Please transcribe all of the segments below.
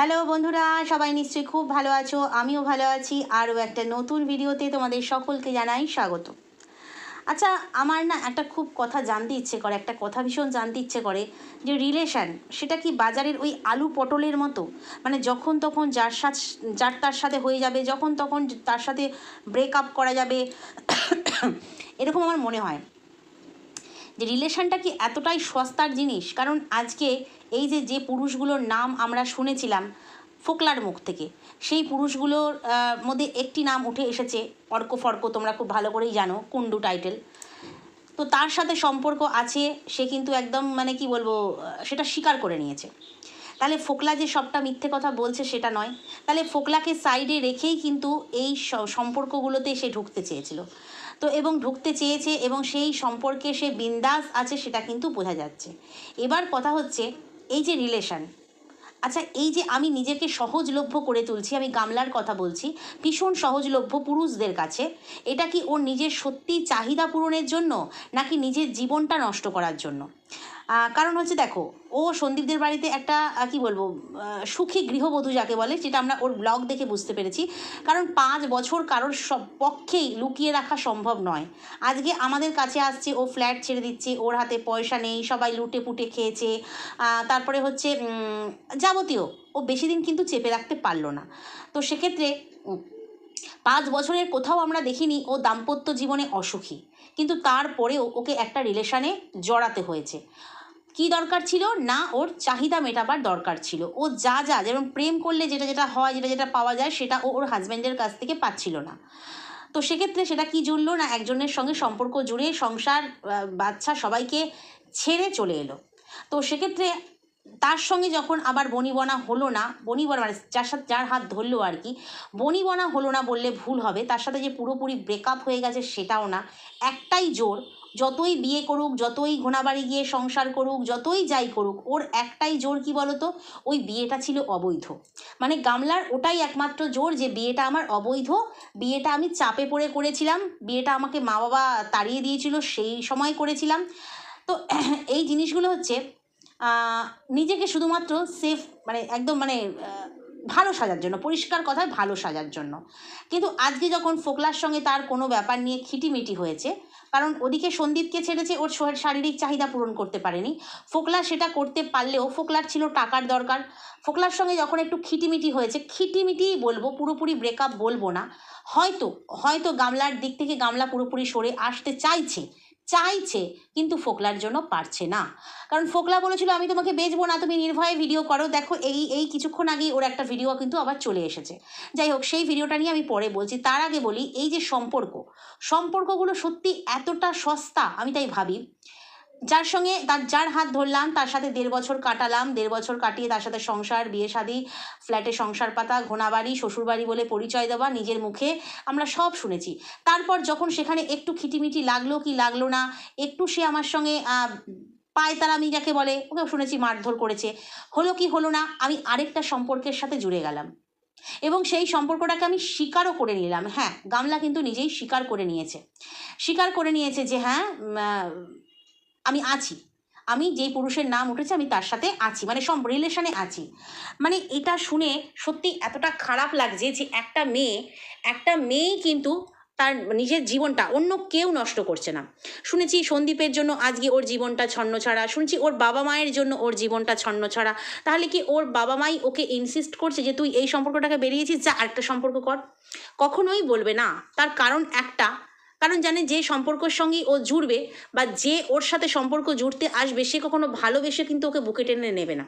Hello বন্ধুরা, সবাই নিশ্চয়ই খুব ভালো আছো? আমিও ভালো আছি। আরও একটা নতুন ভিডিওতে তোমাদের সকলকে জানাই স্বাগত। আচ্ছা আমার না একটা খুব কথা জানতে ইচ্ছে করে, একটা কথা ভীষণ জানতে ইচ্ছে করে যে রিলেশান সেটা কি বাজারের ওই আলু পটলের মতো? মানে যখন তখন যার সাথে, যার তার সাথে হয়ে যাবে, যখন তখন তার সাথে ব্রেকআপ করা যাবে, এরকম আমার মনে হয়। যে রিলেশনটা কি এতটাই সস্তার জিনিস? কারণ আজকে এই যে যে পুরুষগুলোর নাম আমরা শুনেছিলাম ফোকলার মুখ থেকে, সেই পুরুষগুলোর মধ্যে একটি নাম উঠে এসেছে, অর্ক ফর্ক, তোমরা খুব ভালো করেই জানো কুন্ডু টাইটেল। তো তার সাথে সম্পর্ক আছে, সে কিন্তু একদম মানে কি বলব, সেটা স্বীকার করে নিয়েছে। তাহলে ফোকলা যে সবটা মিথ্যে কথা বলছে সেটা নয়। তাহলে ফোকলাকে সাইডে রেখেই কিন্তু এই সম্পর্কগুলোতে সে ঢুকতে চেয়েছিল। তো এবং ঢুকতে চেয়েছে এবং সেই সম্পর্কে সে বিন্দাস আছে সেটা কিন্তু বোঝা যাচ্ছে। এবার কথা হচ্ছে এই যে রিলেশান আচ্ছা এই যে আমি নিজেকে সহজলভ্য করে তুলছি, আমি গামলার কথা বলছি, ভীষণ সহজলভ্য পুরুষদের কাছে, এটা কি ওর নিজের সত্যি চাহিদা পূরণের জন্য, নাকি নিজের জীবনটা নষ্ট করার জন্য? কারণ হচ্ছে দেখো, ও সন্দীপদের বাড়িতে একটা কি বলব সুখী গৃহবধূ যাকে বলে যেটা আমরা ওর ব্লগ দেখে বুঝতে পেরেছি। কারণ পাঁচ বছর কারোর সব পক্ষেই লুকিয়ে রাখা সম্ভব নয়। আজকে আমাদের কাছে আসছে, ও ফ্ল্যাট ছেড়ে দিচ্ছে, ওর হাতে পয়সা নেই, সবাই লুটে পুটে খেয়েছে তারপরে হচ্ছে যাবতীয়। ও বেশি দিন কিন্তু চেপে রাখতে পারল না। তো সেক্ষেত্রে, পাঁচ বছরের কোথাও আমরা দেখিনি ও দাম্পত্য জীবনে অসুখী। কিন্তু তারপরেও ওকে একটা রিলেশানে জড়াতে হয়েছে। কি দরকার ছিল? না, ওর চাহিদা মেটাবার দরকার ছিল। ও যা যা, যেমন প্রেম করলে যেটা যেটা হয়, যেটা যেটা পাওয়া যায়, সেটা ও ওর হাজব্যান্ডের কাছ থেকে পাচ্ছিল না। তো সেক্ষেত্রে সেটা কি জুড়লো না একজনের সঙ্গে সম্পর্ক জুড়ে সংসার বাচ্চা সবাইকে ছেড়ে চলে এলো? তো সেক্ষেত্রে তার সঙ্গে যখন আবার বনিবনা হলো না, বনিবনা মানে যার সাথে, যার হাত ধরলো আর কি, বনিবনা হলো না বললে ভুল হবে, তার সাথে যে পুরোপুরি ব্রেকআপ হয়ে গেছে সেটাও না। একটাই জোর যতই বিয়ে করুক, যতই ঘোনাবাড়ি গিয়ে সংসার করুক, যতই যাই করুক, ওর একটাই জোর কি বলতো? ওই বিয়েটা ছিল অবৈধ। মানে গামলার ওটাই একমাত্র জোর যে বিয়েটা আমার অবৈধ, বিয়েটা আমি চাপে পড়ে করেছিলাম, বিয়েটা আমাকে মা বাবা তাড়িয়ে দিয়েছিল, সেই সময় করেছিলাম। তো এই জিনিসগুলো হচ্ছে নিজেকে শুধুমাত্র সেফ মানে একদম মানে ভালো সাজার জন্য, পরিষ্কার কথায় ভালো সাজার জন্য। কিন্তু আজকে যখন ফোকলার সঙ্গে তার কোনো ব্যাপার নিয়ে খিটিমিটি হয়েছে কারণ ওদিকে সন্দীপকে ছেড়েছে, ওর শারীরিক চাহিদা পূরণ করতে পারেনি। ফোকলা সেটা করতে পারলেও ফোকলার ছিল টাকার দরকার। ফোকলার সঙ্গে যখন একটু খিটিমিটি হয়েছে, খিটিমিটিই বলব, পুরোপুরি ব্রেকআপ বলব না। হয়তো হয়তো গামলার দিক থেকে গামলা পুরোপুরি সরে আসতে চাইছে চাইছে, কিন্তু ফোকলার জন্য পারছে না। কারণ ফোকলা বলেছিল, আমি তোমাকে বেচবো না, তুমি নির্ভয়ে ভিডিও করো। দেখো, এই এই কিছুক্ষণ আগেই ওর একটা ভিডিও কিন্তু আবার চলে এসেছে। যাই হোক, সেই ভিডিওটা নিয়ে আমি পরে বলছি। তার আগে বলি, এই যে সম্পর্ক, সম্পর্কগুলো সত্যি এতটা সস্তা, আমি তাই ভাবি যার সঙ্গে তার যার হাত ধরলাম তার সাথে দেড় বছর কাটালাম। দেড় বছর কাটিয়ে তার সাথে সংসার বিয়ে শাদি ফ্ল্যাটে সংসার পাতা ঘোনাবাড়ি শ্বশুরবাড়ি বলে পরিচয় দেওয়া নিজের মুখে আমরা সব শুনেছি। তারপর যখন সেখানে একটু খিটিমিটি লাগল কি লাগল না একটু সে আমার সঙ্গে আহ, পায়তারামি যাকে বলে ওকে শুনেছি মারধর করেছে। হলো কি হলো না আমি আরেকটা সম্পর্কের সাথে জুড়ে গেলাম। এবং সেই সম্পর্কটাকে আমি স্বীকারও করে নিলাম। হ্যাঁ গামলা কিন্তু নিজেই স্বীকার করে নিয়েছে। স্বীকার করে নিয়েছে যে হ্যাঁ আমি আছি। আমি যেই পুরুষের নাম উঠেছে আমি তার সাথে আছি মানে সব রিলেশনে আছি। মানে এটা শুনে সত্যি এতটা খারাপ লাগছে যে একটা মেয়ে, একটা মেয়েই কিন্তু তার নিজের জীবনটা অন্য কেউ নষ্ট করছে না। শুনেছি সন্দীপের জন্য আজকে ওর জীবনটা ছন্ন ছাড়া শুনেছি ওর বাবা মায়ের জন্য ওর জীবনটা ছন্ন ছাড়া তাহলে কি ওর বাবা মাই ওকে ইনসিস্ট করছে যে তুই এই সম্পর্কটাকে বেরিয়েছিস? যা আরেকটা সম্পর্ক কর। কখনোই বলবে না। তার কারণ একটা কারণ জানে যে সম্পর্কের সঙ্গেই ও জুড়বে বা যে ওর সাথে সম্পর্ক জুড়তে আসবে, সে কখনো ভালোবেসে কিন্তু ওকে বুকে টেনে নেবে না।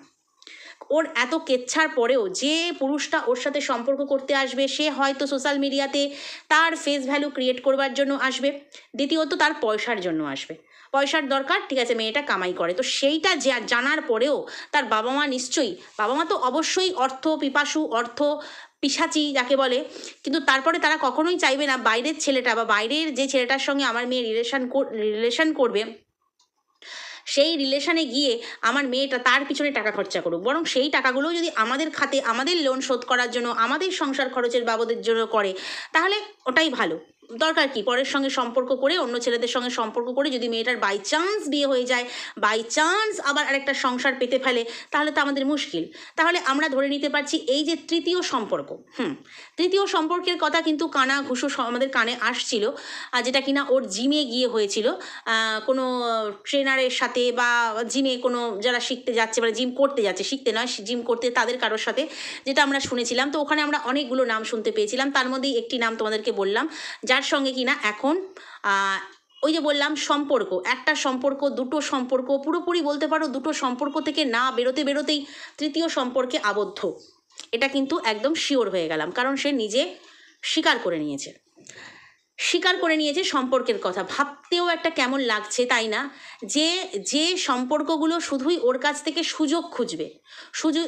ওর এত কেচ্ছার পরেও যে পুরুষটা ওর সাথে সম্পর্ক করতে আসবে, সে হয়তো সোশ্যাল মিডিয়াতে তার ফেস ভ্যালু ক্রিয়েট করবার জন্য আসবে, দ্বিতীয়ত তার পয়সার জন্য আসবে। পয়সার দরকার, ঠিক আছে, মেয়েটা কামাই করে। তো সেইটা জানার পরেও তার বাবা মা নিশ্চয়ই বাবা মা তো অবশ্যই অর্থ, পিপাসু, অর্থ, পিসাচি যাকে বলে, কিন্তু তারপরে তারা কখনোই চাইবে না বাইরের ছেলেটা বা বাইরের যে ছেলেটার সঙ্গে আমার মেয়ে রিলেশন রিলেশান করবে, সেই রিলেশনে গিয়ে আমার মেয়েটা তার পিছনে টাকা খরচা করুক। বরং সেই টাকাগুলো যদি আমাদের খাতে, আমাদের লোন শোধ করার জন্য, আমাদের সংসার খরচের বাবদের জন্য করে, তাহলে ওটাই ভালো। দরকার কি? পরের সঙ্গে সম্পর্ক করে, অন্য ছেলেদের সঙ্গে সম্পর্ক করে যদি মেয়েটার বাই চান্স বিয়ে হয়ে যায় বাই চান্স আবার আরেকটা সংসার পেতে ফেলে, তাহলে তো আমাদের মুশকিল। তাহলে আমরা ধরে নিতে পারছি এই যে তৃতীয় সম্পর্ক, হুম, তৃতীয় সম্পর্কের কথা কিন্তু কানা ঘুষো আমাদের কানে আসছিল যেটা কিনা ওর জিমে গিয়ে হয়েছিল কোনো ট্রেনারের সাথে বা জিমে কোনো যারা শিখতে যাচ্ছে মানে জিম করতে যাচ্ছে, শিখতে নয় জিম করতে তাদের কারোর সাথে, যেটা আমরা শুনেছিলাম। তো ওখানে আমরা অনেকগুলো নাম শুনতে পেয়েছিলাম। তার মধ্যেই একটি নাম তোমাদেরকে বললাম, যার সঙ্গে কিনা এখন ওই যে বললাম সম্পর্ক, একটা সম্পর্ক, দুটো সম্পর্ক, পুরোপুরি বলতে পারো দুটো সম্পর্ক থেকে না বেরোতে বেরোতেই তৃতীয় সম্পর্কে আবদ্ধ। এটা কিন্তু একদম শিওর হয়ে গেলাম, কারণ সে নিজে স্বীকার করে নিয়েছে। স্বীকার করে নিয়েছে সম্পর্কের কথা। ভাবতেও একটা কেমন লাগছে তাই না? যে যে সম্পর্কগুলো শুধুই ওর কাছ থেকে সুযোগ খুঁজবে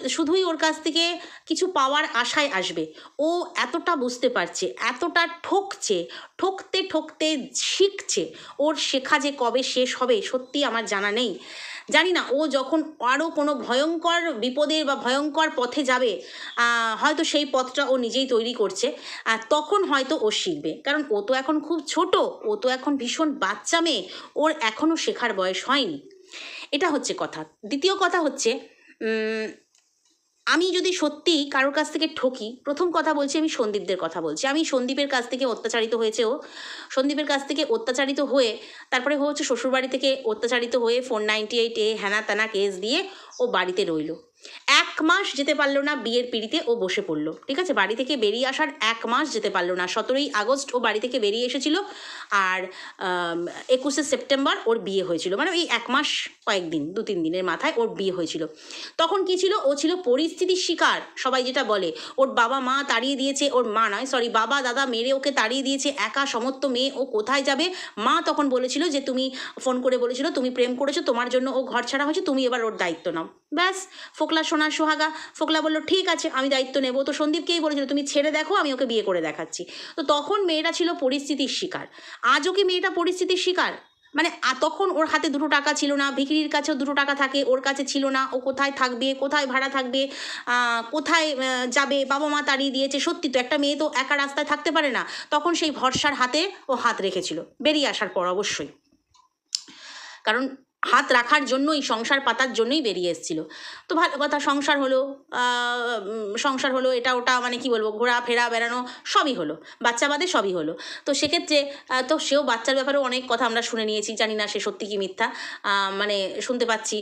শুধুই ওর কাছ থেকে কিছু পাওয়ার আশায় আসবে, ও এতটা বুঝতে পারছে, এতটা ঠকছে, ঠকতে ঠকতে শিখছে, ওর শেখা যে কবে শেষ হবে সত্যি আমার জানা নেই। জানি না, ও যখন আরও কোনো ভয়ঙ্কর বিপদের বা ভয়ঙ্কর পথে যাবে হয়তো সেই পথটা ও নিজেই তৈরি করছে, আর তখন হয়তো ও শিখবে। কারণ ও তো এখন খুব ছোট, ও তো এখন ভীষণ বাচ্চা মেয়ে, ওর এখনও শেখার বয়স হয়নি। এটা হচ্ছে কথা। দ্বিতীয় কথা হচ্ছে আমি যদি সত্যি কারোর কাছ থেকে ঠকি, প্রথম কথা বলছি আমি সন্দীপদের কথা বলছি। আমি সন্দীপের কাছ থেকে অত্যাচারিত হয়েছে ও। সন্দীপের কাছ থেকে অত্যাচারিত হয়ে, তারপরে হচ্ছে শ্বশুরবাড়ি থেকে অত্যাচারিত হয়ে ফোর নাইনটি এইট এ হ্যানা ত্যানা কেস দিয়ে ও বাড়িতে রইল। এক মাস যেতে পারল না বিয়ের পিড়িতে ও বসে পড়ল। ঠিক আছে? বাড়ি থেকে বেরিয়ে আসার এক মাস যেতে পারল না। সতেরোই আগস্ট ও বাড়ি থেকে বেরিয়ে এসেছিল আর একুশে সেপ্টেম্বর ওর বিয়ে হয়েছিল। মানে ওই এক মাস কয়েকদিন, দু, তিন দিনের মাথায় ওর বিয়ে হয়েছিল। তখন কি ছিল? ও ছিল পরিস্থিতির শিকার, সবাই যেটা বলে। ওর বাবা মা তাড়িয়ে দিয়েছে, ওর মা নয় সরি বাবা, দাদা মেরে ওকে তাড়িয়ে দিয়েছে, একা সমস্ত মেয়ে ও কোথায় যাবে? মা তখন বলেছিল যে, তুমি ফোন করে বলেছিল, তুমি প্রেম করেছ, তোমার জন্য ও ঘর ছাড়া হয়েছে, তুমি এবার ওর দায়িত্ব নাও। ব্যাস ফোকলা সোনা সোহাগা। ফোকলা বলল, ঠিক আছে, আমি দায়িত্ব নেব। তো সন্দীপকেই বলেছিল, তুমি ছেড়ে দেখো, আমি ওকে বিয়ে করে দেখাচ্ছি। তো তখন মেয়েটা ছিল পরিস্থিতির শিকার। আজও কি মেয়েটা পরিস্থিতির শিকার? মানে তখন ওর হাতে দুটো টাকা ছিল না, ভিখিরির কাছেও দুটো টাকা থাকে, ওর কাছে ছিল না, ও কোথায় থাকবে, কোথায় ভাড়া থাকবে কোথায় যাবে, বাবা মা তাড়িয়ে দিয়েছে, সত্যি তো একটা মেয়ে তো একা রাস্তায় থাকতে পারে না। তখন সেই ভরসার হাতে ও হাত রেখেছিল, বেরিয়ে আসার পর অবশ্যই। কারণ হাত রাখার জন্যই, সংসার পাতার জন্যই বেরিয়ে এসেছিল। তো ভালো কথা, সংসার হলো সংসার হলো, এটা ওটা মানে কি বলব, ঘোরা ফেরা বেড়ানো সবই হলো, বাচ্চা বাদে সবই হলো। তো সেক্ষেত্রে তো সেও বাচ্চার ব্যাপারেও অনেক কথা আমরা শুনে নিয়েছি, জানি না সে সত্যি কি মিথ্যা মানে শুনতে পাচ্ছি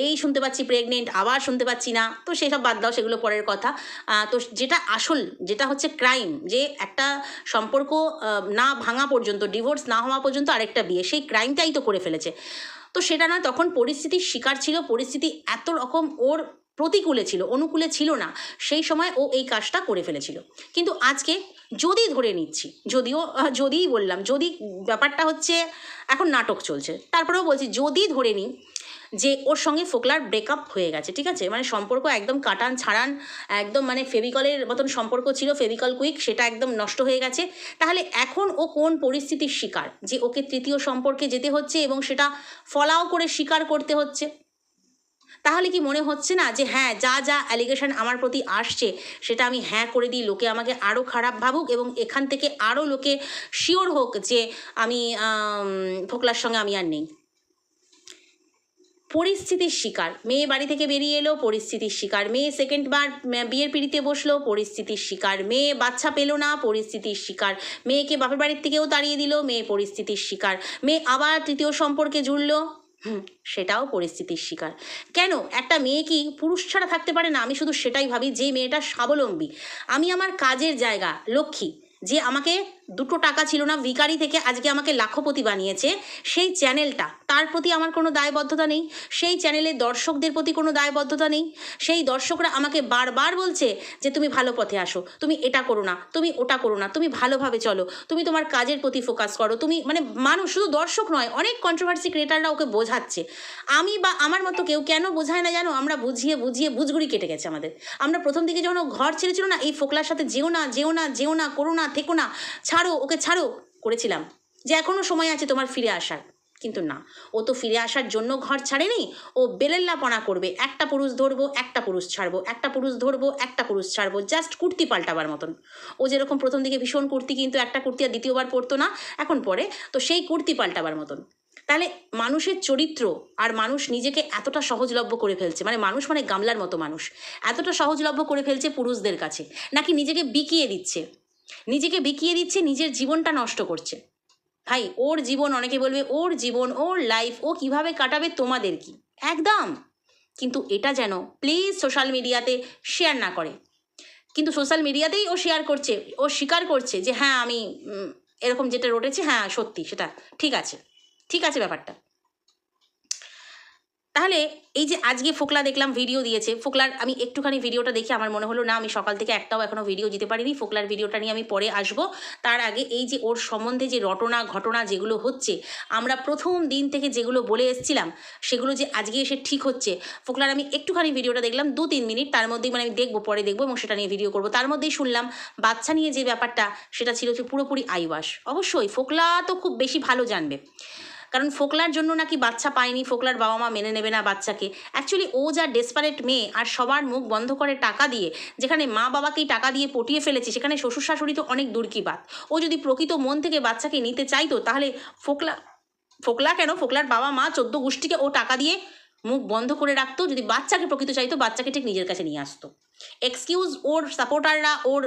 এই শুনতে পাচ্ছি প্রেগনেন্ট আবার শুনতে পাচ্ছি না, তো সেসব বাদ দাও, সেগুলো পরের কথা। তো যেটা আসল, যেটা হচ্ছে ক্রাইম যে একটা সম্পর্ক না ভাঙা পর্যন্ত ডিভোর্স না হওয়া পর্যন্ত আরেকটা বিয়ে, সেই ক্রাইমটাই তো করে ফেলেছে। তো সেটা নয় তখন পরিস্থিতির শিকার ছিল, পরিস্থিতি এত রকম ওর প্রতিকূলে ছিল, অনুকূলে ছিল না। সেই সময় ও এই কাজটা করে ফেলেছিল। কিন্তু আজকে যদি ধরে নিচ্ছি, যদিও যদিই বললাম, যদি ব্যাপারটা হচ্ছে এখন নাটক চলছে, তারপরেও বলছি যদি ধরে নিই যে ওর সঙ্গে ফোকলার ব্রেকআপ হয়ে গেছে, ঠিক আছে? মানে সম্পর্ক একদম কাটান ছাড়ান, একদম মানে ফেভিকলের মতন সম্পর্ক ছিল, ফেভিকল কুইক, সেটা একদম নষ্ট হয়ে গেছে। তাহলে এখন ও কোন পরিস্থিতির শিকার? যে ওকে তৃতীয় সম্পর্কে যেতে হচ্ছে এবং সেটা ফলাও করে স্বীকার করতে হচ্ছে? তাহলে কি মনে হচ্ছে না যে হ্যাঁ যা যা অ্যালিগেশন আমার প্রতি আসছে, সেটা আমি হ্যাঁ করে দিই, লোকে আমাকে আরও খারাপ ভাবুক এবং এখান থেকে আরও লোকে শিওর হোক যে আমি, ফোকলার সঙ্গে আমি আর নেই? পরিস্থিতির শিকার। মেয়ে বাড়ি থেকে বেরিয়ে এলো, পরিস্থিতির শিকার। মেয়ে সেকেন্ড বার বিয়ের পিড়িতে বসল, পরিস্থিতির শিকার। মেয়ে বাচ্চা পেল না, পরিস্থিতির শিকার। মেয়েকে বাপের বাড়ির থেকেও তাড়িয়ে দিল, মেয়ে পরিস্থিতির শিকার। মেয়ে আবার তৃতীয় সম্পর্কে জুড়লো, হুম, সেটাও পরিস্থিতির শিকার। কেন? একটা মেয়ে কি পুরুষ ছাড়া থাকতে পারে না? আমি শুধু সেটাই ভাবি, যে মেয়েটা স্বাবলম্বী। আমি আমার কাজের জায়গা, লক্ষ্মী, যে আমাকে দুটো টাকা ছিল না ভিকারি থেকে আজকে আমাকে লাখপতি বানিয়েছে। সেই চ্যানেলটা, তার প্রতি আমার কোনো দায়বদ্ধতা নেই। সেই চ্যানেলের দর্শকদের প্রতি কোনো দায়বদ্ধতা নেই। সেই দর্শকরা আমাকে বারবার বলছে যে, তুমি ভালো পথে আসো। তুমি এটা করো না, তুমি ওটা করো না, তুমি ভালোভাবে চলো। তুমি তোমার কাজের প্রতি ফোকাস করো। তুমি মানে মানুষ শুধু দর্শক নয়, অনেক কন্ট্রোভার্সি ক্রিয়েটাররা ওকে বোঝাচ্ছে। আমি বা আমার মতো কেউ কেন বোঝায় না জানো? আমরা বুঝিয়ে বুঝিয়ে বুঝগুড়ি কেটে গেছে আমাদের। আমরা প্রথম দিকে যখন ঘর ছেড়েছিল না, এই ফোকলার সাথে যেও না যেও না যেও না, করো না, থেকো না ছাড়ো, ওকে ছাড়ো, করেছিলাম। যে এখনও সময় আছে তোমার ফিরে আসার। কিন্তু না, ও তো ফিরে আসার জন্য ঘর ছাড়েনি, ও বেলেল্লাপনা করবে। একটা পুরুষ ধরবো, একটা পুরুষ ছাড়বো, একটা পুরুষ ধরবো, একটা পুরুষ ছাড়বো জাস্ট কুর্তি পাল্টাবার মতন। ও যেরকম প্রথম দিকে ভীষণ কুর্তি কিন্তু একটা কুর্তি আর দ্বিতীয়বার পরতো না, এখন পরে তো সেই কুর্তি পাল্টাবার মতন। তাহলে মানুষের চরিত্র আর মানুষ নিজেকে এতটা সহজলভ্য করে ফেলছে মানে মানুষ মানে গামলার মতো মানুষ, এতটা সহজলভ্য করে ফেলছে পুরুষদের কাছে, নাকি নিজেকে বিকিয়ে দিচ্ছে? নিজেকে বিকিয়ে দিচ্ছে, নিজের জীবনটা নষ্ট করছে। ভাই, ওর জীবন, অনেকে বলবে, ওর জীবন, ওর লাইফ ও কীভাবে কাটাবে, তোমাদের কি? একদম। কিন্তু এটা যেন প্লিজ সোশ্যাল মিডিয়াতে শেয়ার না করে। কিন্তু সোশ্যাল মিডিয়াতেই ও শেয়ার করছে, ও স্বীকার করছে যে হ্যাঁ আমি এরকম যেটা রটেছে হ্যাঁ সত্যি, সেটা ঠিক আছে। ঠিক আছে ব্যাপারটা। তাহলে এই যে আজকে ফোকলা দেখলাম ভিডিও দিয়েছে। ফোকলার আমি একটুখানি ভিডিওটা দেখে আমার মনে হলো, না, আমি সকাল থেকে একটাও এখনও ভিডিও দিতে পারিনি। ফোকলার ভিডিওটা নিয়ে আমি পরে আসব। তার আগে এই যে ওর সম্বন্ধে যে রটনা, ঘটনা যেগুলো হচ্ছে, আমরা প্রথম দিন থেকে যেগুলো বলে এসেছিলাম, সেগুলো যে আজকে এসে ঠিক হচ্ছে, ফোকলার আমি একটুখানি ভিডিওটা দেখলাম, দু, তিন মিনিট, তার মধ্যেই মানে আমি দেখব, পরে দেখব এবং সেটা নিয়ে ভিডিও করব। তার মধ্যেই শুনলাম, বাচ্চা নিয়ে যে ব্যাপারটা, সেটা ছিল পুরোপুরি আইওয়াস অবশ্যই, ফোকলা তো খুব বেশি ভালো জানবে। কারণ ফোকলার জন্য নাকি বাচ্চা পায়নি, ফোকলার বাবা মা মেনে নেবে না বাচ্চাকে। অ্যাকচুয়ালি ও যা ডেসপারেট মেয়ে আর সবার মুখ বন্ধ করে টাকা দিয়ে, যেখানে মা বাবাকেই টাকা দিয়ে পটিয়ে ফেলেছে, সেখানে শ্বশুর শাশুড়ি তো অনেক দূর কি বাত ও যদি প্রকৃত মন থেকে বাচ্চাকে নিতে চাইতো, তাহলে ফোকলা ফোকলা কেন? ফোকলার বাবা মা চোদ্দ গোষ্ঠীকে ও টাকা দিয়ে মুখ বন্ধ করে রাখতো, যদি বাচ্চাকে প্রকৃত চাইতো, বাচ্চাকে ঠিক নিজের কাছে নিয়ে আসতো। এক্সকিউজ ওর সাপোর্টাররা ওর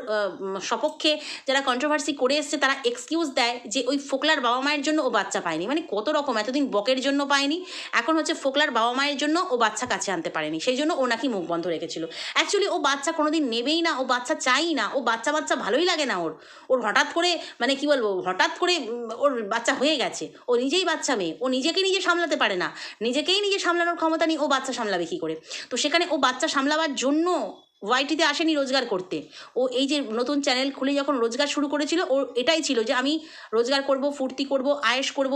সপক্ষে যারা কন্ট্রোভার্সি করে এসছে, তারা এক্সকিউজ দেয় যে ওই ফোকলার বাবা মায়ের জন্য ও বাচ্চা পায়নি। মানে কত রকম, এতদিন বকের জন্য পায়নি, এখন হচ্ছে ফোকলার বাবা মায়ের জন্য ও বাচ্চা কাছে আনতে পারেনি। সেই জন্য ও নাকি মুখ বন্ধ রেখেছিল। অ্যাকচুয়ালি ও বাচ্চা কোনোদিন নেবেই না, ও বাচ্চা চাই না, ও বাচ্চা বাচ্চা ভালোই লাগে না ওর। ওর হঠাৎ করে মানে কি বলব, হঠাৎ করে ওর বাচ্চা হয়ে গেছে। ও নিজেই বাচ্চা মেয়ে, ও নিজেকে নিজে সামলাতে পারে না। নিজেকেই নিজে সামলানোর ক্ষমতা নেই ও বাচ্চা সামলাবে কী করে? তো সেখানে ও বাচ্চা সামলাবার জন্য ওয়াইটিতে আসেনি রোজগার করতে। ও এই যে নতুন চ্যানেল খুলে যখন রোজগার শুরু করেছিল ও এটাই ছিল যে আমি রোজগার করব, ফুর্তি করব আয়েস করব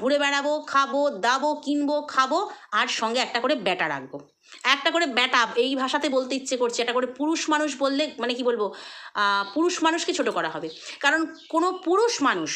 ঘুরে বেড়াবো, খাব, দাবো, কিনবো, খাব, আর সঙ্গে একটা করে ব্যাটা রাখব। একটা করে ব্যাটা, এই ভাষাতে বলতে ইচ্ছে করছে, একটা করে পুরুষ মানুষ বললে মানে কি বলব পুরুষ মানুষকে ছোট করা হবে। কারণ কোনো পুরুষ মানুষ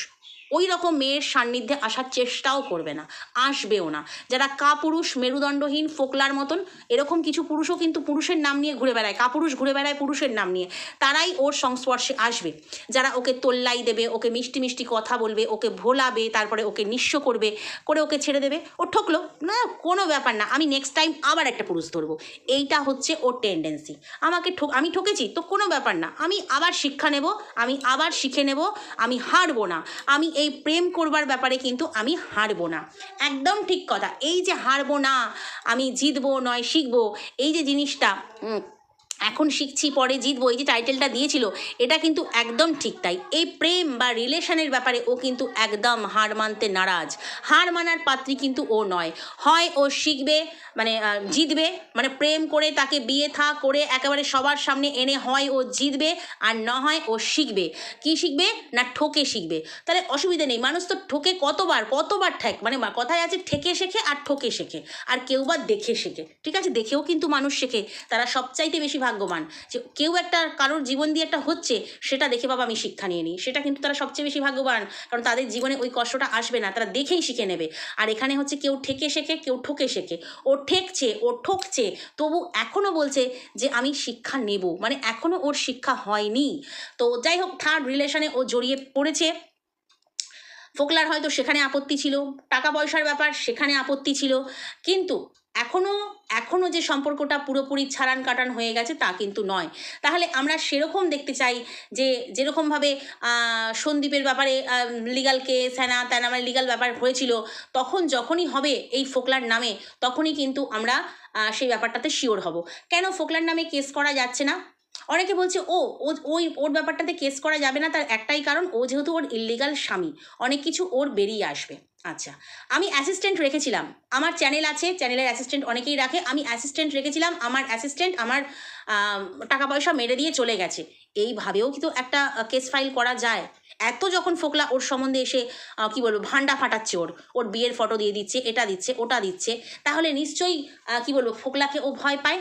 ওই রকম মেয়ের সান্নিধ্যে আসার চেষ্টাও করবে না, আসবেও না। যারা কাপুরুষ, মেরুদণ্ডহীন, ফোকলার মতন, এরকম কিছু পুরুষও কিন্তু পুরুষের নাম নিয়ে ঘুরে বেড়ায়, কাপুরুষ ঘুরে বেড়ায় পুরুষের নাম নিয়ে। তারাই ওর সংস্পর্শে আসবে। যারা ওকে তোল্লাই দেবে, ওকে মিষ্টি মিষ্টি কথা বলবে, ওকে ভোলাবে, তারপরে ওকে নিঃস্ব করবে, করে ওকে ছেড়ে দেবে, ও ঠকলো। না, কোনো ব্যাপার না, আমি নেক্সট টাইম আবার একটা পুরুষ ধরবো। এইটা হচ্ছে ওর টেন্ডেন্সি আমাকে ঠক, আমি ঠকেছি তো কোনো ব্যাপার না, আমি আবার শিক্ষা নেব, আমি আবার শিখে নেব, আমি হারবো না, আমি এই প্রেম করবার ব্যাপারে কিন্তু আমি হারবো না। একদম ঠিক কথা। এই যে হারবো না, আমি জিতবো নয় শিখব, এই যে জিনিসটা এখন শিখছি পরে জিতবো, এই যে টাইটেলটা দিয়েছিল, এটা কিন্তু একদম ঠিক তাই। এই প্রেম বা রিলেশনের ব্যাপারে ও কিন্তু একদম হার মানতে নারাজ। হার মানার পাত্রী কিন্তু ও নয়। হয় ও শিখবে মানে জিতবে মানে প্রেম করে তাকে বিয়ে থা করে একেবারে সবার সামনে এনে হয় ও জিতবে, আর না হয় ও শিখবে। কি শিখবে? না ঠকে শিখবে। তাহলে অসুবিধা নেই, মানুষ তো ঠকে কতবার কতবার ঠেক মানে কথায় আছে ঠেকে শেখে আর ঠকে শেখে, আর কেউ বা দেখে শেখে। ঠিক আছে, দেখেও কিন্তু মানুষ শেখে, তারা সবচাইতে বেশি ভাগ্যবান। যে কেউ একটা, কারোর জীবন দিয়ে একটা হচ্ছে, সেটা দেখে বাবা আমি শিক্ষা নিয়ে নিই। সেটা কিন্তু তারা সবচেয়ে বেশি ভাগ্যবান, কারণ তাদের জীবনে ওই কষ্টটা আসবে না, তারা দেখেই শিখে নেবে। আর এখানে হচ্ছে কেউ ঠেকে শেখে, কেউ ঠকে শেখে। ও ঠেকছে, ও ঠকছে, তবু এখনও বলছে যে আমি শিক্ষা নেব। মানে এখনও ওর শিক্ষা হয়নি। তো যাই হোক থার্ড রিলেশনে ও জড়িয়ে পড়েছে। ফোকলার হয়তো সেখানে আপত্তি ছিল, টাকা পয়সার ব্যাপার সেখানে আপত্তি ছিল। কিন্তু এখনও এখনও যে সম্পর্কটা পুরোপুরি ছাড়ান কাটান হয়ে গেছে তা কিন্তু নয়। তাহলে আমরা সেরকম দেখতে চাই যে যেরকমভাবে সন্দীপের ব্যাপারে লিগাল কেস হ্যানা ত্যানা মানে লিগাল ব্যাপার হয়েছিল, তখন যখনই হবে এই ফোকলার নামে, তখনই কিন্তু আমরা সেই ব্যাপারটাতে শিওর হব। কেন ফোকলার নামে কেস করা যাচ্ছে না? অনেকে বলছে, ও, ও- ওই, ওর ব্যাপারটাতে কেস করা যাবে না। তার একটাই কারণ, ও যেহেতু ওর ইল্লিগাল স্বামী, অনেক কিছু ওর বেরিয়ে আসবে। আচ্ছা আমি অ্যাসিস্ট্যান্ট রেখেছিলাম। আমার চ্যানেল আছে চ্যানেলের অ্যাসিস্ট্যান্ট অনেকেই রাখে। আমি অ্যাসিস্ট্যান্ট রেখেছিলাম, আমার অ্যাসিস্ট্যান্ট আমার টাকা পয়সা মেরে দিয়ে চলে গেছে। এইভাবেও কিন্তু একটা কেস ফাইল করা যায়। এত যখন ফোকলা ওর সম্বন্ধে এসে কি বলব ভান্ডা ফাটাচ্ছে ওর। ওর বিয়ের ফটো দিয়ে দিচ্ছে, এটা দিচ্ছে, ওটা দিচ্ছে। তাহলে নিশ্চয়ই কি বলব, ফোকলাকে ও ভয় পায়।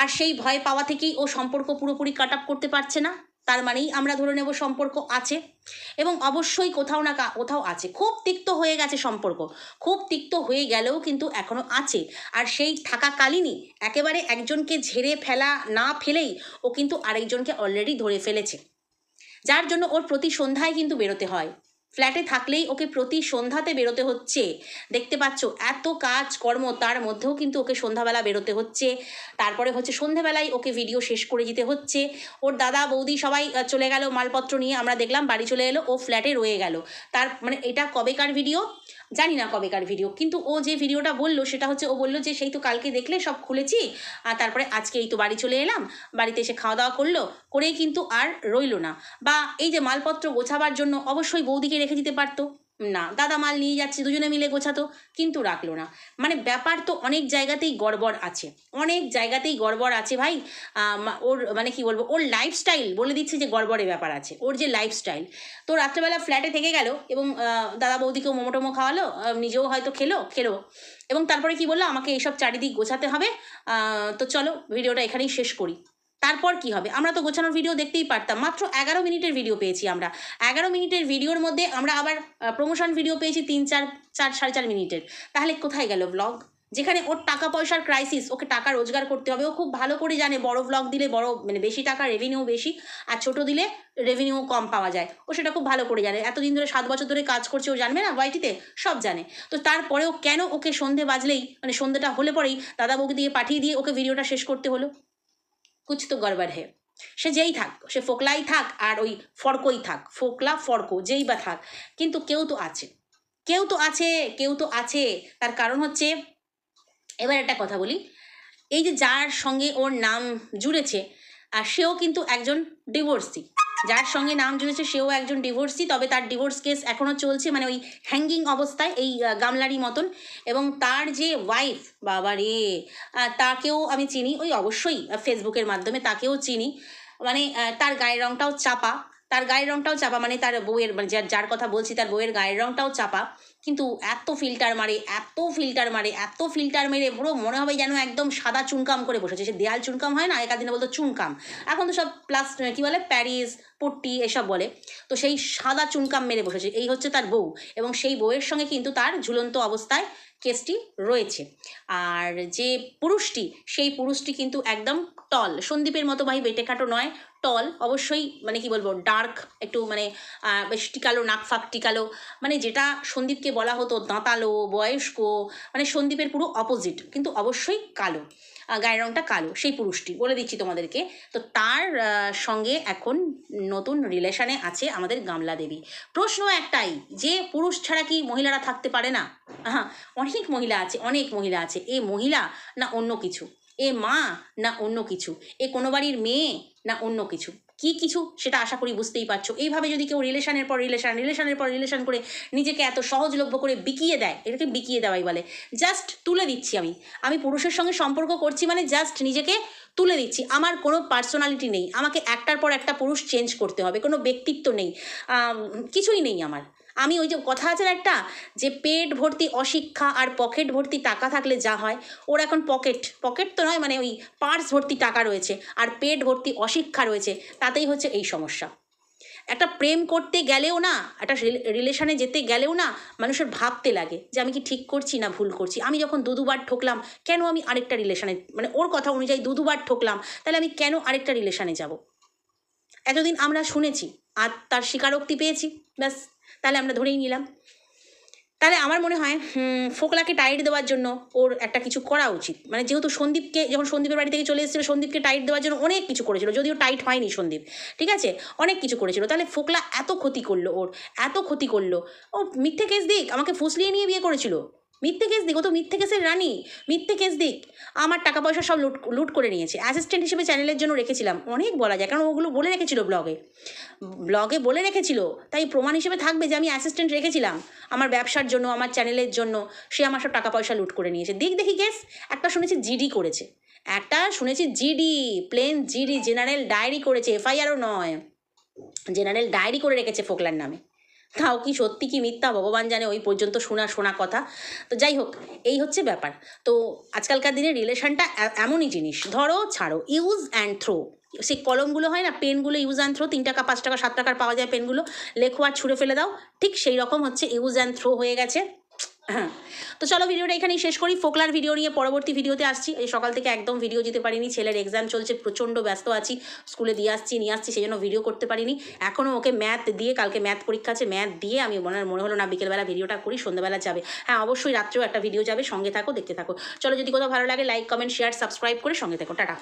আর সেই ভয় পাওয়া থেকেই ও সম্পর্ক পুরোপুরি কাট করতে পারছে না। তার মানেই আমরা ধরে নেব সম্পর্ক আছে। এবং অবশ্যই কোথাও না কোথাও আছে। খুব তিক্ত হয়ে গেছে সম্পর্ক। খুব তিক্ত হয়ে গেলেও কিন্তু এখনও আছে। আর সেই থাকাকালীনই একেবারে একজনকে ঝেড়ে ফেলা না ফেলেই ও কিন্তু আরেকজনকে অলরেডি ধরে ফেলেছে। যার জন্য ওর প্রতি সন্ধ্যায় কিন্তু বেরোতে হয়। ফ্ল্যাটে থাকলেই ওকে প্রতি সন্ধ্যাতে বেরোতে হচ্ছে। দেখতে পাচ্ছ, এত কাজ কর্ম তার মধ্যেও কিন্তু ওকে সন্ধ্যাবেলা বেরোতে হচ্ছে। তারপরে হচ্ছে সন্ধ্যাবেলায় ওকে ভিডিও শেষ করে দিতে হচ্ছে। ওর দাদা, বৌদি সবাই চলে গেল, মালপত্র নিয়ে আমরা দেখলাম, বাড়ি চলে এলো, ও ফ্ল্যাটে রয়ে গেল। তার মানে এটা কবেকার ভিডিও জানি না কবেকার ভিডিও কিন্তু ও যে ভিডিওটা বলল, সেটা হচ্ছে ও বলল যে, সেই তো কালকে দেখলে, সব খুলেছি। আর তারপরে আজকে এই তো বাড়ি চলে এলাম। বাড়িতে এসে খাওয়া দাওয়া করল। করেই কিন্তু আর রইল না। বা এই যে মালপত্র গোছাবার জন্য অবশ্যই বৌদিকে রেখে দিতে পারতো। না, দাদা মাল নিয়ে যাচ্ছে, দুজনে মিলে গোছাতো, কিন্তু রাখল না। মানে ব্যাপার তো অনেক জায়গাতেই গড়বড় আছে। অনেক জায়গাতেই গড়বড় আছে ভাই। ওর মানে কি বলব, ওর লাইফস্টাইল বলে দিচ্ছে যে গড়বড়ে ব্যাপার আছে। ওর যে লাইফস্টাইল তো রাত্রেবেলা ফ্ল্যাটে থেকে গেল এবং দাদা বৌদিকেও মোমো টোমো খাওয়ালো নিজেও হয়তো খেলো খেলো। এবং তারপরে কি বলল, আমাকে এইসব চারিদিক গোছাতে হবে। তো চলো ভিডিওটা এখানেই শেষ করি। তারপর কি হবে? আমরা তো গোছানোর ভিডিও দেখতেই পারতাম। মাত্র এগারো মিনিটের ভিডিও পেয়েছি আমরা। এগারো মিনিটের ভিডিওর মধ্যে আমরা আবার প্রমোশন ভিডিও পেয়েছি তিন, চার চার, সাড়ে চার মিনিটের। তাহলে কোথায় গেল ব্লগ যেখানে ওর টাকা পয়সার ক্রাইসিস ওকে টাকা রোজগার করতে হবে। ও খুব ভালো করে জানে, বড় ব্লগ দিলে বড় মানে বেশি টাকা রেভিনিউ বেশি, আর ছোট দিলে রেভিনিউ কম পাওয়া যায়। ও সেটা খুব ভালো করে জানে। এতদিন ধরে সাত বছর ধরে কাজ করছে, ও জানবে না ওয়াইটিতে সব জানে। তো তারপরেও কেন ওকে সন্ধে বাজলেই মানে সন্ধেটা হলে পরেই দাদা বউকে দিয়ে পাঠিয়ে দিয়ে ওকে ভিডিওটা শেষ করতে হলো? কুছ তো গড়বড় হে সে যেই থাক, সে ফোকলাই থাক আর ওই ফড়কোই থাক, ফোকলা ফড়কো, যেই বা থাক, কিন্তু কেউ তো আছে। কেউ তো আছে, কেউ তো আছে, তার কারণ হচ্ছে, এবার একটা কথা বলি, এই যে যার সঙ্গে ওর নাম জুড়েছে, আর সেও কিন্তু একজন ডিভোর্সি যার সঙ্গে নাম জুড়েছে, সেও একজন ডিভোর্সি তবে তার ডিভোর্স কেস এখনও চলছে মানে ওই হ্যাঙ্গিং অবস্থায়, এই গামলারই গামলারি মতন। এবং তার যে ওয়াইফ বাবা রে তাকেও আমি চিনি, ওই অবশ্যই ফেসবুকের মাধ্যমে তাকেও চিনি। মানে তার গায়ের রঙটাও চাপা। তার গায়ের রংটাও চাপা মানে তার বউয়ের মানে যার যার কথা বলছি, তার বউয়ের গায়ের রংটাও চাপা। কিন্তু এত ফিল্টার মারে, এত ফিল্টার মারে, এত ফিল্টার মেরে পুরো মনে হবে যেন একদম সাদা চুনকাম করে বসেছে। সে দেয়াল চুনকাম হয় না, আগেকার দিনে বলতো চুনকাম। এখন তো সব প্লাস, কী বলে, প্যারিস, পট্টি এসব বলে। তো সেই সাদা চুনকাম মেরে বসেছে। এই হচ্ছে তার বউ। এবং সেই বউয়ের সঙ্গে কিন্তু তার ঝুলন্ত অবস্থায় কেসটি রয়েছে। আর যে পুরুষটি, সেই পুরুষটি কিন্তু একদম টল সন্দীপের মতো ভাই বেটে খাটো নয় টল অবশ্যই মানে কি বলব ডার্ক একটু মানে বেশ টিকালো, নাক ফাঁক টিকালো মানে যেটা সন্দীপকে বলা হতো দাঁতালো, বয়স্ক মানে সন্দীপের পুরো অপোজিট কিন্তু অবশ্যই কালো। গায়ের রংটা কালো, সেই পুরুষটি, বলে দিচ্ছি তোমাদেরকে। তো তার সঙ্গে এখন নতুন রিলেশনে আছে আমাদের গামলা দেবী। প্রশ্ন একটাই, যে পুরুষ ছাড়া কি মহিলারা থাকতে পারে না? হ্যাঁ অনেক মহিলা আছে, অনেক মহিলা আছে। এ মহিলা না অন্য কিছু? এ মা না অন্য কিছু? এ কোনো বাড়ির মেয়ে? না অন্য কিছু? কি কিছু? সেটা আশা করি বুঝতেই পারছ। এইভাবে যদি কেউ রিলেশনের পর রিলেশন, রিলেশনের পর রিলেশন করে নিজেকে এত সহজলভ্য করে বিকিয়ে দেয়, এটাকে বিকিয়ে দেওয়াই বলে। জাস্ট তুলে দিচ্ছি আমি। আমি পুরুষের সঙ্গে সম্পর্ক করছি মানে জাস্ট নিজেকে তুলে দিচ্ছি। আমার কোনো পার্সোনালিটি নেই। আমাকে একটার পর একটা পুরুষ চেঞ্জ করতে হবে। কোনো ব্যক্তিত্ব নেই। কিছুই নেই আমার। আমি ওই যে কথা আছে না একটা? যে পেট ভর্তি অশিক্ষা আর পকেট ভর্তি টাকা থাকলে যা হয়, ওর এখন পকেট। পকেট তো নয় মানে ওই পার্স ভর্তি টাকা রয়েছে আর পেট ভর্তি অশিক্ষা রয়েছে, তাতেই হচ্ছে এই সমস্যা। একটা প্রেম করতে গেলেও না, একটা রিলেশনে যেতে গেলেও না, মানুষের ভাবতে লাগে যে আমি কি ঠিক করছি না ভুল করছি। আমি যখন দু দুবার ঠকলাম, কেন আমি আরেকটা রিলেশনে মানে ওর কথা অনুযায়ী দু দুবার ঠকলাম, তাহলে আমি কেন আরেকটা রিলেশনে যাব? এতদিন আমরা শুনেছি আর তার স্বীকারোক্তি পেয়েছি, ব্যাস। তাহলে আমরা ধরেই নিলাম। তাহলে আমার মনে হয় ফোকলাকে টাইট দেওয়ার জন্য ওর একটা কিছু করা উচিত। মানে যেহেতু সন্দীপকে, যখন সন্দীপের বাড়ি থেকে চলে এসেছিল, সন্দীপকে টাইট দেওয়ার জন্য অনেক কিছু করেছিল। যদিও টাইট হয়নি সন্দীপ, ঠিক আছে? অনেক কিছু করেছিল। তাহলে ফোকলা এত ক্ষতি করল ওর, এত ক্ষতি করল। ও মিথ্যে কেস দিক, আমাকে ফুসলিয়ে নিয়ে বিয়ে করেছিল। মিথ্যে কেস দিক, ও তো মিথ্যে কেসের রানী। মিথ্যে কেস দিক। আমার টাকা পয়সা সব লুট লুট করে নিয়েছে। অ্যাসিস্ট্যান্ট হিসেবে চ্যানেলের জন্য রেখেছিলাম। অনেক বলা যায়, কারণ ওগুলো বলে রেখেছিল ব্লগে ব্লগে বলে রেখেছিল, তাই প্রমাণ হিসেবে থাকবে যে আমি অ্যাসিস্ট্যান্ট রেখেছিলাম। আমার ব্যবসার জন্য, আমার চ্যানেলের জন্য সে আমার সব টাকা পয়সা লুট করে নিয়েছে। দিক দেখি কেস একটা শুনেছি জিডি করেছে। একটা শুনেছি GD plain GD general diary করেছে এফআইআরও নয়। জেনারেল ডায়েরি করে রেখেছে ফোকলার নামে। তাও কি সত্যি কি মিথ্যা? ভগবান জানে ওই পর্যন্ত শোনা শোনা কথা। তো যাই হোক, এই হচ্ছে ব্যাপার। তো আজকালকার দিনে রিলেশনটা এমনই জিনিস। ধরো, ছাড়ো ইউজ অ্যান্ড থ্রো সেই কলমগুলো হয় না, পেনগুলো ইউজ অ্যান্ড থ্রো তিন টাকা, পাঁচ টাকা, সাত টাকার পাওয়া যায় পেনগুলো। লেখো আর ছুঁড়ে ফেলে দাও। ঠিক সেই রকম হচ্ছে ইউজ অ্যান্ড থ্রো হয়ে গেছে। তো চলো ভিডিওটা এখানেই শেষ করি। ফোকলার ভিডিও নিয়ে পরবর্তী ভিডিওতে আসছি। এই সকাল থেকে একদম ভিডিও দিতে পারিনি। ছেলের এক্সাম চলছে, প্রচণ্ড ব্যস্ত আছি। স্কুলে দিয়ে আসছি, নিয়ে আসছি সেই জন্য ভিডিও করতে পারিনি। এখনও ওকে ম্যাথ দিয়ে, কালকে ম্যাথ পরীক্ষা আছে ম্যাথ দিয়ে আমি মনে মনে হলো না, বিকেলবেলা ভিডিওটা করি, সন্ধ্যাবেলা যাবে। হ্যাঁ অবশ্যই রাত্রেও একটা ভিডিও যাবে, সঙ্গে থাকো, দেখতে থাকো। চলো, যদি কোথাও ভালো লাগে লাইক কমেন্ট শেয়ার সাবস্ক্রাইব করে সঙ্গে থাকো। টাটা।